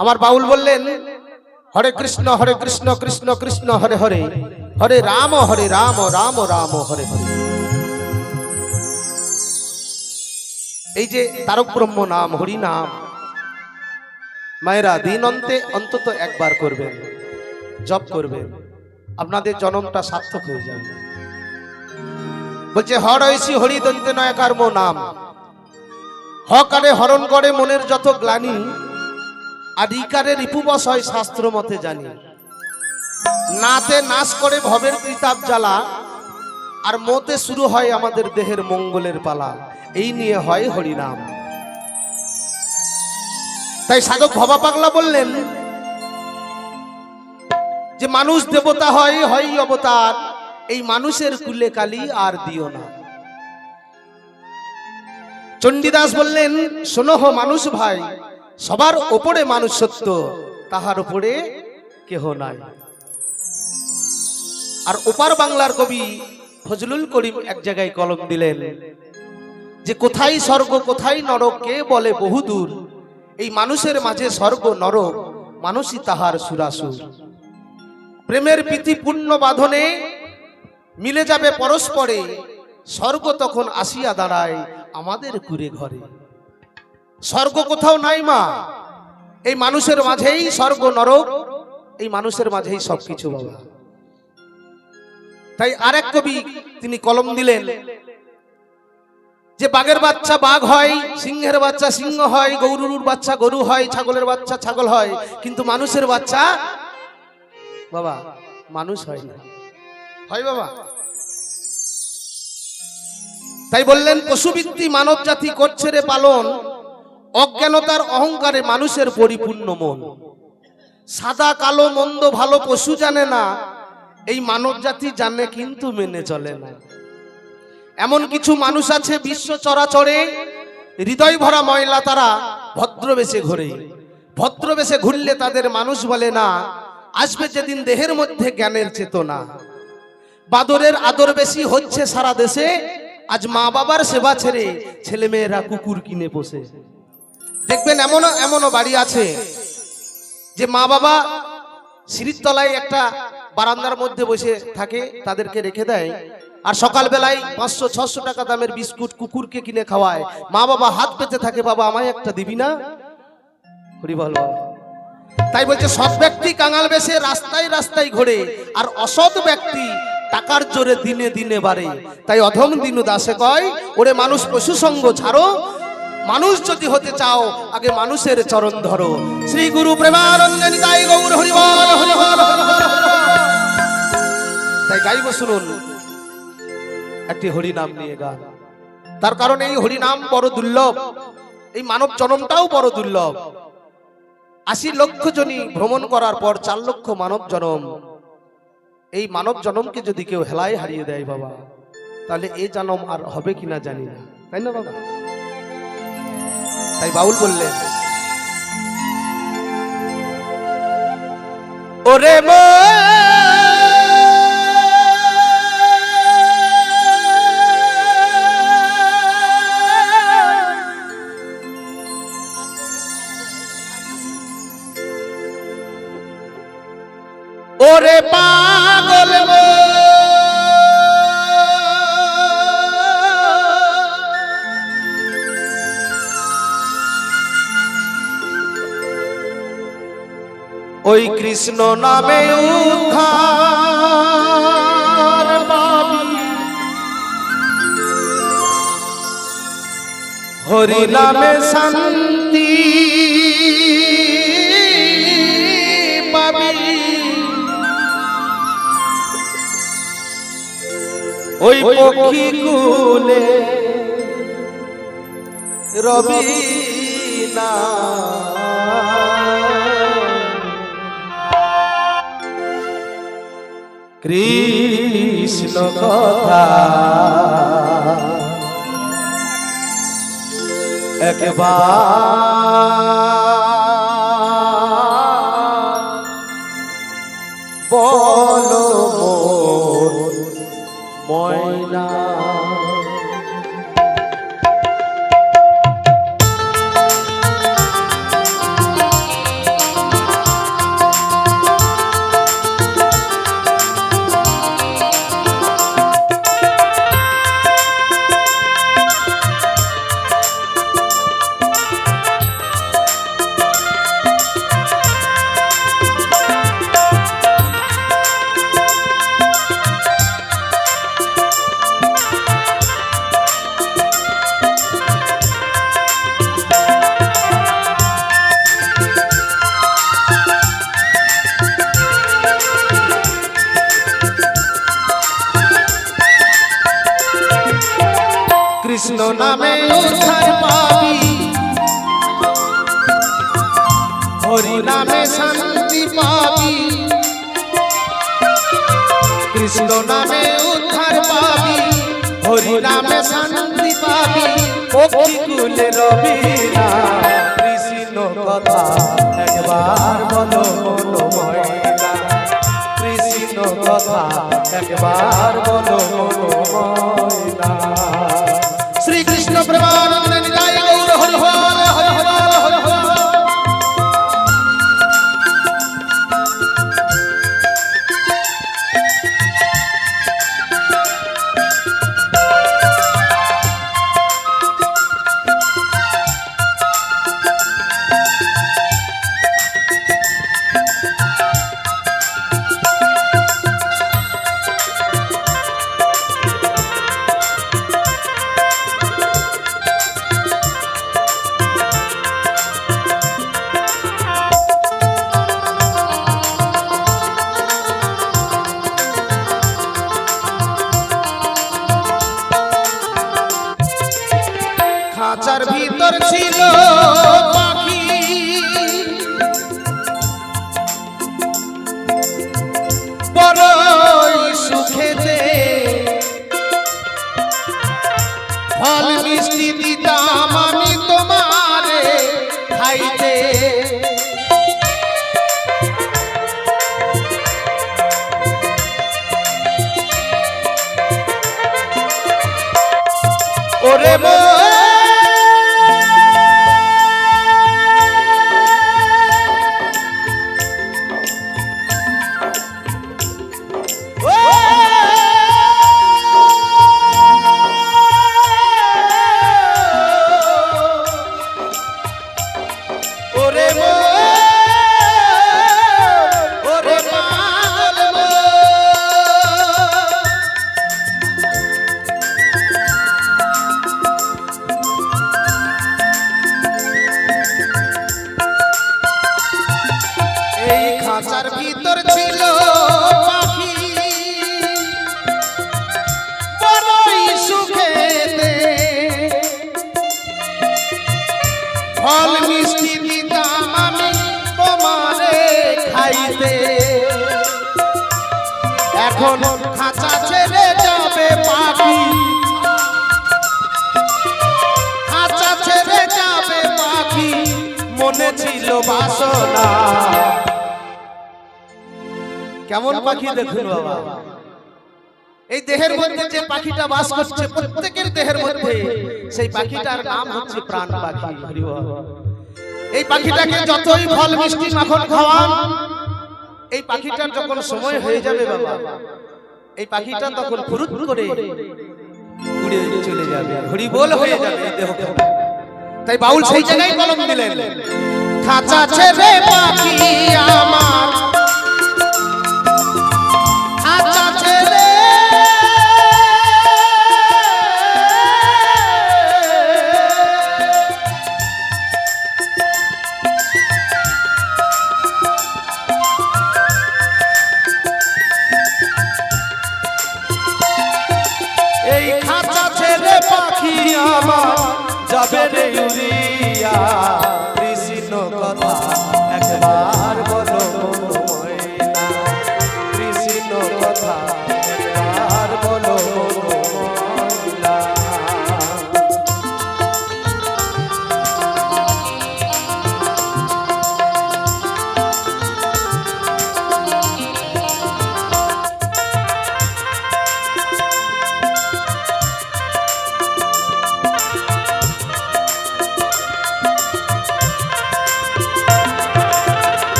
আমার বাউল বললেন, হরে কৃষ্ণ হরে কৃষ্ণ কৃষ্ণ কৃষ্ণ, হরে হরে হরে রাম হরে রাম রাম রাম, হরে হরে। এই যে তারক ব্রহ্ম নাম, হরি নাম, মায়েরা দিন অন্তে অন্তত একবার করবেন, জপ করবেন, আপনাদের জনমটা সার্থক হয়ে যাবে বলছে, হর ঐশী হরি দন্তে নয় মো নাম, হকারে হরণ করে মনের যত গ্লানি আর ইকারে হয় শাস্ত্র মতে জানি। নাতে নাশ করে ভবের কিতাব জ্বালা, আর মতে শুরু হয় আমাদের দেহের মঙ্গলের পালা। এই নিয়ে হয় হরিনাম। তাই সাধক ভবা পাগলা বললেন, যে মানুষ দেবতা হয় হয় অবতার, এই মানুষের কুলে কালি আর দিও না। চণ্ডীদাস বললেন, শোনো মানুষ ভাই সবার ওপরে মানুষ সত্য তাহার ওপরে কেহ নাই। আর ওপার বাংলার কবি ফজলুল করিম এক জায়গায় কলম দিলেন যে, কোথায় স্বর্গ, কোথায় নরক, কে বলে বহুদূর? এই মানুষের মাঝে স্বর্গ, নরক, মানুষই তাহার সুরাসুর। প্রেমের পূর্ণ বাঁধনে মিলে যাবে পরস্পরে, স্বর্গ তখন আসিয়া দাঁড়ায় আমাদের কুরে ঘরে। স্বর্গ কোথাও নাই মা। এই মানুষের মাঝেই স্বর্গ নরক, এই মানুষের মাঝেই সবকিছু বাবা। তাই আরেক কবি তিনি কলম দিলেন যে বাঘের বাচ্চা বাঘ হয়, সিংহের বাচ্চা সিংহ হয়, গরুর বাচ্চা গরু হয়, ছাগলের বাচ্চা ছাগল হয়, কিন্তু মানুষের বাচ্চা বাবা মানুষ হয় না। হয় বাবা। তাই বললেন, পশুবৃত্তি মানব জাতি করছে রে পালন অজ্ঞানতার অহংকারে মানুষের পরিপূর্ণ মন। সাদা, কালো, মন্দ, ভালো পশু জানে না। এই মানব জাতি জানে কিন্তু মেনে চলে না। এমন কিছু মানুষ আছে বিশ্ব চরাচরে, হৃদয় ভরা ময়লা তারা ভদ্রবেশে ঘোরে। ভদ্রবেশে ঘুরলে তাদের মানুষ বলে না, আসবে যেদিন দেহের মধ্যে জ্ঞানের চেতনা। বাদরের আদর বেশি হচ্ছে সারা দেশে, আজ মা বাবার সেবা ছেড়ে ছেলে মেয়েরা কুকুর কিনে বসে দেখবেন এমনও এমনও বাড়ি আছে যে মা বাবা সিঁড়ির তলায় একটা বারান্দার মধ্যে বসে থাকে, তাদেরকে রেখে দেয় আর সকালবেলায় পাঁচশো, ছশো টাকা দামের বিস্কুট কুকুরকে কিনে খাওয়ায়। মা বাবা হাত পেতে থাকে, বাবা, আমায় একটা দিবি না? হরি বল তাই বলছে, সৎ ব্যক্তি কাঙাল বেশে রাস্তায় রাস্তায় ঘোরে, আর অসৎ ব্যক্তি টাকার জোরে দিনে দিনে বাড়ে। তাই অধম দিনু দাসে কয়, ওরে মানুষ পশু সঙ্গ ছাড়ো মানুষ যদি হতে চাও, আগে মানুষের চরণ ধরো। শ্রী গুরু গৌর। তাই গাইব, শুনুন, একটি নিয়ে গান। তার এই বড় দুর্লভ। এই মানব জনমটাও বড় দুর্লভ। আশি লক্ষ জনই ভ্রমণ করার পর চার লক্ষ মানব জনম। এই মানব জনমকে যদি কেউ হেলায় হারিয়ে দেয় বাবা, তাহলে এই জনম আর হবে কিনা জানি না। তাই না বাবা? তাই বাউল বললেন ওরে মো! কৃষ্ণ নামে উদ্ধার হরি নামে শান্তি ওই পক্ষী কুলে রবি না। কৃষ্ণ কথা। একবার নামে উদ্ধার পাবি। হরি নামে শান্তি পাবি। কৃষ্ণ নামে উদ্ধার পাবি। হরি নামে শান্তি পাবি। কুলে রবি কৃষ্ণ কথা একবার বলো বলো কৃষ্ণ কথা একবার বলো বলো ময়না শ্রীকৃষ্ণ প্রেমানন্দ নিতাই এখন খাঁচা ছেড়ে যাবে পাখি। খাঁচা ছেড়ে যাবে পাখি মনে ছিল বাসনা। কেমন পাখি দেখুন বাবা? এই দেহের মধ্যে যে পাখিটা বাস করছে প্রত্যেকের দেহের মধ্যে সেই পাখিটার নাম হচ্ছে প্রাণ পাখি। এই পাখিটাকে যতই ফল মিষ্টি মাখন খাওয়ান এই পাখিটার যখন সময় হয়ে যাবে বাবা এই পাখিটা তখন ফুরুত করে উড়ে চলে যাবে হরি বল হয়ে যাবে দেহ তাই বাউল সেই জায়গায় কলম দিলেন। খাঁচা ছেড়ে পাখি আমার।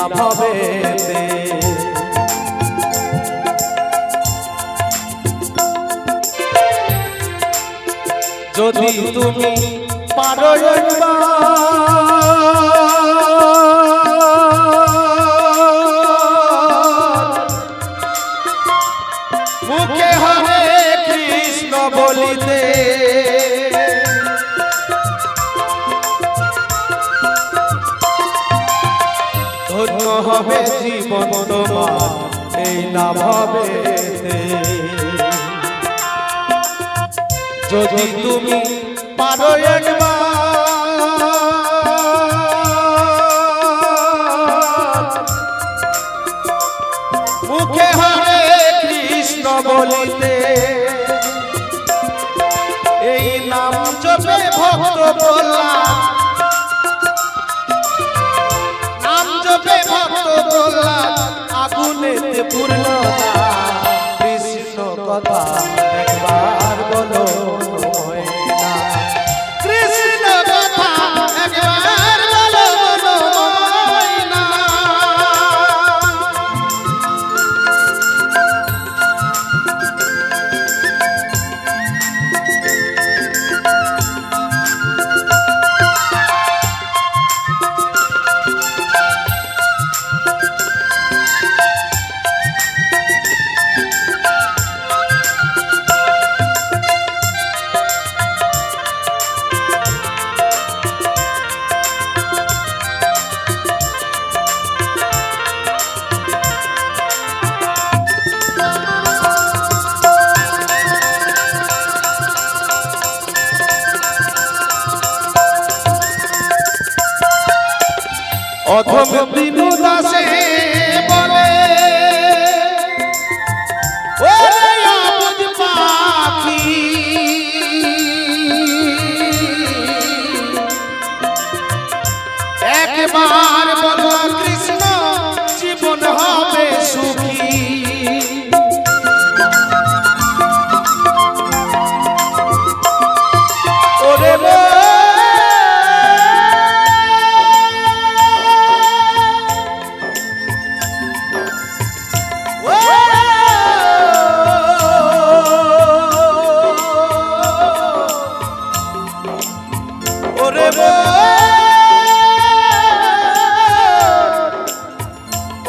না ভাবে যদি তুমি পারো যদি তুমি পারো মুখে হরে কৃষ্ণ বলিতে এই নাম জপে ভক্ত প্রহ্লাদ। নাম জপে ভক্ত প্রহ্লাদ, আগুনেতে পূর্ণ কৃষ্ণ কথা। বলো অথম দিনু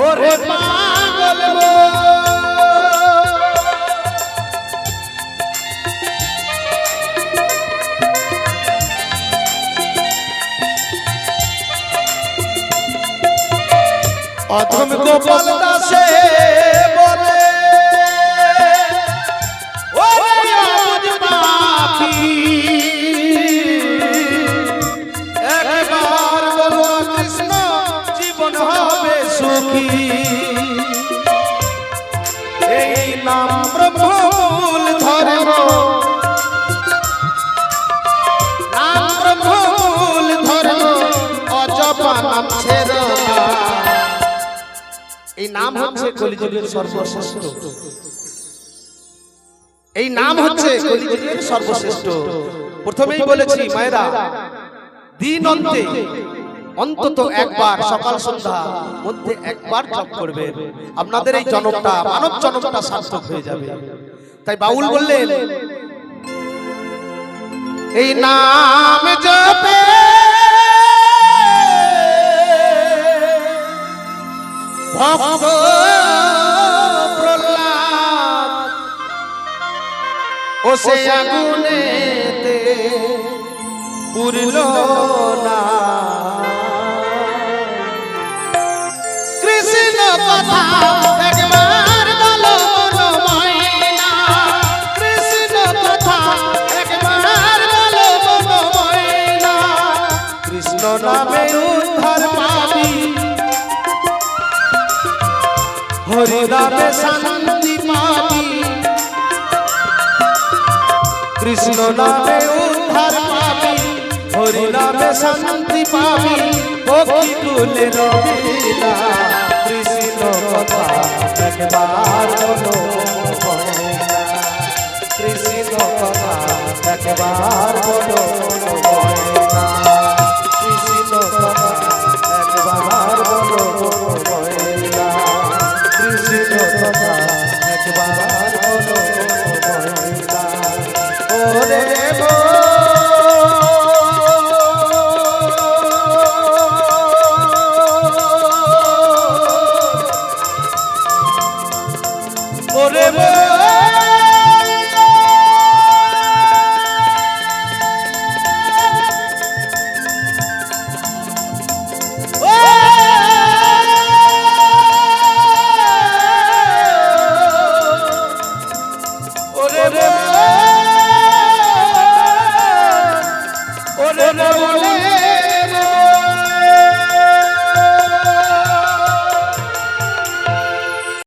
ওরে পাগল অধম গোপাল এই নাম নাম হচ্ছে সর্বশ্রেষ্ঠ। এই নাম হচ্ছে সর্বশ্রেষ্ঠ। প্রথমেই বলেছি মায়েরা দিন অন্তে অন্তত একবার সকাল সন্ধ্যা মধ্যে একবার জপ করবে। আপনাদের এই জনকটা মানব জনকটা সার্থক হয়ে যাবে। তাই বাউল বললেন এই নাম জপে ভক্ত প্রহ্লাদ ও সে আগুনেতে পুরল না। নামে শান্তি পাবি কৃষ্ণ নামে উদ্ধার পাবি হরি নামে শান্তি পাবি পক্ষী কুলে রবিনা কৃষ্ণ কথা একবার বলো। কৃষ্ণ কথা একবার বলো ওরে